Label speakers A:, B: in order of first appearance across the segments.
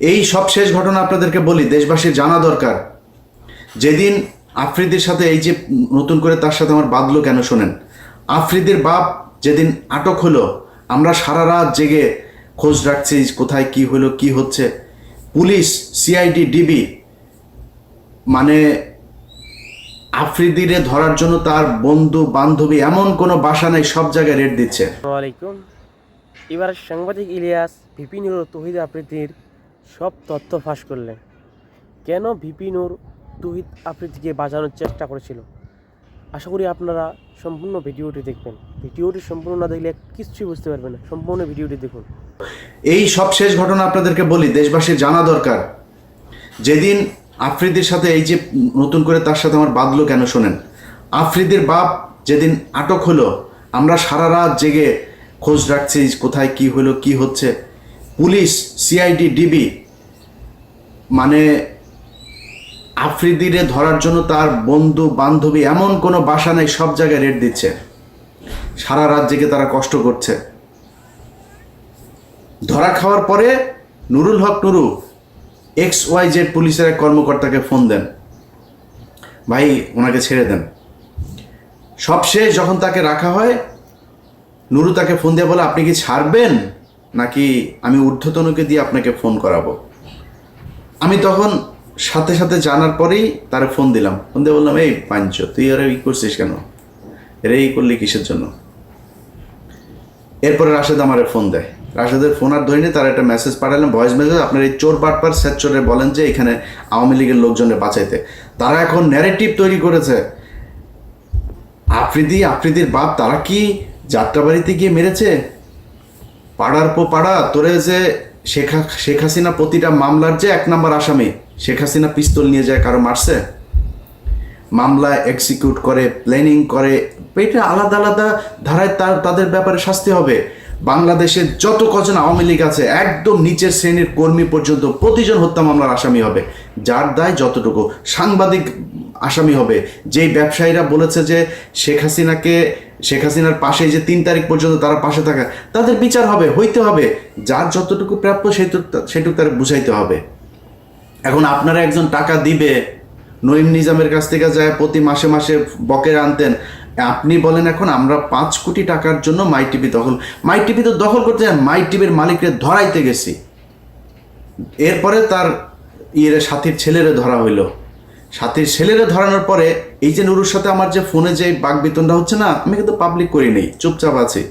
A: এই সব শেষ ঘটনা আপনাদেরকে বলি, দেশবাসীর জানা দরকার। যেদিন আফ্রিদির সাথে এই যে নতুন করে তার সাথে আমার বাঁধলো কেন শোনেন? আফ্রিদির বাপ যেদিন আটক হলো, আমরা সারা রাত জেগে খোঁজ রাখছি কোথায় কি হলো, কি হচ্ছে। পুলিশ, সিআইডি, ডিবি মানে আফ্রিদিরে ধরার জন্য তার বন্ধু, বান্ধবী, এমন কোনো বাসা নেই, সব জায়গায় রেড দিচ্ছে।
B: এবার সাংবাদিক ইলিয়াস ভিপিনুর তহিদ আফ্রিদির সব তথ্য ফাঁস করলেন। কেন ভিপিনুর তহিদ আফ্রিদিকে বাঁচানোর চেষ্টা করেছিল? আশা করি আপনারা সম্পূর্ণ ভিডিওটি দেখবেন। ভিডিওটি সম্পূর্ণ না দেখলে কিছুই বুঝতে পারবেন না। সম্পূর্ণ ভিডিওটি দেখুন।
A: এই সব শেষ ঘটনা আপনাদেরকে বলি, দেশবাসীর জানা দরকার। যেদিন আফ্রিদির সাথে এই যে নতুন করে তার সাথে আমার বাঁধলো কেন শোনেন? আফ্রিদির বাপ যেদিন আটক হলো, আমরা সারা রাত জেগে খোঁজ রাখছি কোথায় কি হলো, কি হচ্ছে। পুলিশ, সিআইডি, ডিবি মানে আফ্রিদিরে ধরার জন্য তার বন্ধু, বান্ধবী এমন কোনো বাসা নেই, সব জায়গায় রেড দিচ্ছে। সারা জেগে তারা কষ্ট করছে। ধরা খাওয়ার পরে Nurul Haq Nuru, X Y Z পুলিশের এক কর্মকর্তাকে ফোন দেন। ভাই, ওনাকে ছেড়ে দেন। সবশেষ যখন তাকে রাখা হয়, নুরু তাকে ফোন দিয়ে বলে, আপনি কি ছাড়বেন? নাকি আমি ঊর্ধ্বতনকে দিয়ে আপনাকে ফোন করাবো? আমি তখন সাথে সাথে জানার পরেই তারে ফোন দিলাম। ফোন দিয়ে বললাম, এই পাঞ্চ, তুই আরে ই করছিস কেন? এরে এই করলি কিসের জন্য? এরপরে রাশেদ আমারে ফোন দেয়। রাশেদের ফোন আর ধরিনি, তার একটা মেসেজ পাঠালাম ভয়েস মেসেজ আপনার এই চোর বাটপার স্যাচরে বলেন যে এখানে আওয়ামী লীগের লোকজনের বাঁচাইতে। তারা এখন ন্যারেটিভ তৈরি করেছে। আফ্রিদি, আফ্রিদির বাপ, তারা কি যাত্রাবাড়িতে গিয়ে মেরেছে? পাড়ার পো পাড়া, তোরে যে শেখ শেখ হাসিনা প্রতিটা মামলার যে এক নম্বর আসামি, শেখ হাসিনা পিস্তল নিয়ে যায় কারও মারছে? মামলা এক্সিকিউট করে প্ল্যানিং করে, এটা আলাদা আলাদা ধারায় তার, তাদের ব্যাপারে শাস্তি হবে। বাংলাদেশের যত কজন আওয়ামী লীগ আছে, একদম নিচের শ্রেণির কর্মী পর্যন্ত প্রতিজন হত্যা মামলার আসামি হবে। যার দায় যতটুকু সাংবাদিক আসামি হবে। যেই ব্যবসায়ীরা বলেছে যে শেখ হাসিনাকে শেখ হাসিনার পাশে যে তিন তারিখ পর্যন্ত তারা পাশে থাকা, তাদের বিচার হবে, হইতে হবে। যার যতটুকু প্রাপ্য সেটুকু তার বুঝাইতে হবে। এখন আপনারা একজন টাকা দিবে, নঈম নিজামের কাছ থেকে যায়, প্রতি মাসে মাসে বকের আনতেন, আপনি বলেন এখন আমরা পাঁচ কোটি টাকার জন্য মাই টিভি দখল, মাই টিভি তো দখল করতে যান, মাই টিভির মালিককে ধরাইতে গেছি। এরপরে তার ইয়ের, সাথীর ছেলেরে ধরা হইল। সাথীর ছেলেরে ধরানোর পরে এই যে নুরুর সাথে আমার যে ফোনে যে বাঘ বেতনটা হচ্ছে না, আমি কিন্তু পাবলিক করি নেই, চুপচাপ আছি।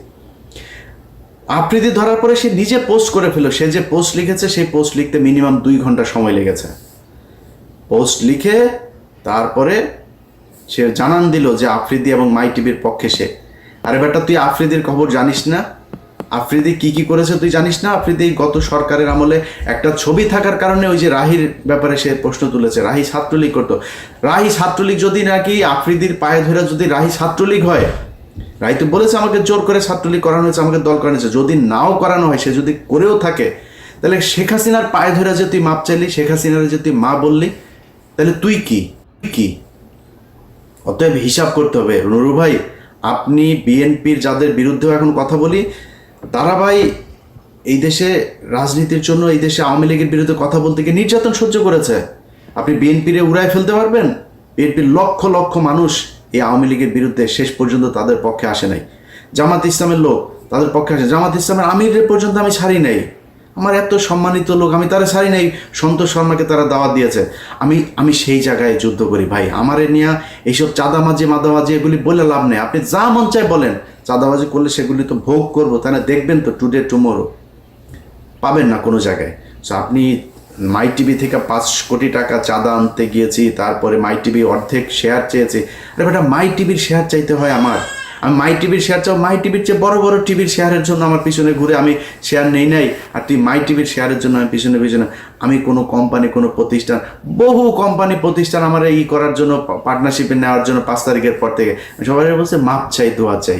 A: আফ্রিদি ধরার পরে সে নিজে পোস্ট করে ফেলো সে যে পোস্ট লিখেছে, সেই পোস্ট লিখতে মিনিমাম দুই ঘণ্টা সময় লেগেছে। পোস্ট লিখে তারপরে সে জানান দিল যে আফ্রিদি এবং মাই টিভির পক্ষে সে। আরে বেটা, তুই আফ্রিদির খবর জানিস না? আফ্রিদি কি কি করেছে তুই জানিস না? আফ্রিদি গত সরকারের আমলে একটা ছবি থাকার কারণে ওই যে রাহির ব্যাপারে সে প্রশ্ন তুলেছে, রাহি ছাত্রলীগ করতো। রাহি ছাত্রলীগ যদি নাকি আফ্রিদির পায়ে ধরে যদি রাহি ছাত্রলীগ হয় রাই তো বলেছে আমাকে জোর করে ছাত্রলীগ করানো হয়েছে, আমাকে দল করানো হয়েছে। যদি নাও করানো হয়, সে যদি করেও থাকে, তাহলে শেখ হাসিনার পায়ে ধরে যে তুই মাপ চাইলি, শেখ হাসিনার যে তুই মা বললি, তাহলে তুই কি? কি? অতএব হিসাব করতে হবে। নুরু ভাই, আপনি বিএনপির যাদের বিরুদ্ধেও এখন কথা বলি তারা ভাই এই দেশে রাজনীতির জন্য, এই দেশে আওয়ামী লীগের বিরুদ্ধে কথা বলতে গিয়ে নির্যাতন সহ্য করেছে। আপনি বিএনপিরে উড়ায় ফেলতে পারবেন? বিএনপির লক্ষ লক্ষ মানুষ এই আওয়ামী লীগের বিরুদ্ধে শেষ পর্যন্ত তাদের পক্ষে আসে নাই। জামাত ইসলামের লোক তাদের পক্ষে আসে জামাত ইসলামের আমিরের পর্যন্ত আমি ছাড়ি নাই। আমার এত সম্মানিত লোক, আমি তারা ছাড়ি নাই। সন্তোষ শর্মাকে তারা দাওয়াত দিয়েছে। আমি আমি সেই জায়গায় যুদ্ধ করি ভাই। আমার নিয়ে এইসব চাঁদামাজি মাদামাজি এগুলি বলে লাভ নেই। আপনি যা মন চায় বলেন। চাঁদাবাজি করলে সেগুলি তো ভোগ করব তাহলে দেখবেন তো টুডে টুমোরো পাবেন না কোনো জায়গায়। সো আপনি মাই টিভি থেকে পাঁচ কোটি টাকা চাঁদা আনতে গিয়েছি, তারপরে মাই টিভি অর্ধেক শেয়ার চেয়েছি। আরে বেটা মাই টিভির শেয়ার চাইতে হয় আমার। আমি মাই টিভির শেয়ার চাও মাই টিভির চেয়ে বড় বড় টিভির শেয়ারের জন্য আমার পিছনে ঘুরে আমি শেয়ার নেই নাই। আর তুই মাই টিভির শেয়ারের জন্য আমি পিছনে পিছনে আমি কোনো কোম্পানি কোনো প্রতিষ্ঠান, বহু কোম্পানি প্রতিষ্ঠান আমার ই করার জন্য পার্টনারশিপে নেওয়ার জন্য পাঁচ তারিখের পর থেকে। সবাই বলছে, মাপ চাই, দোয়া চাই।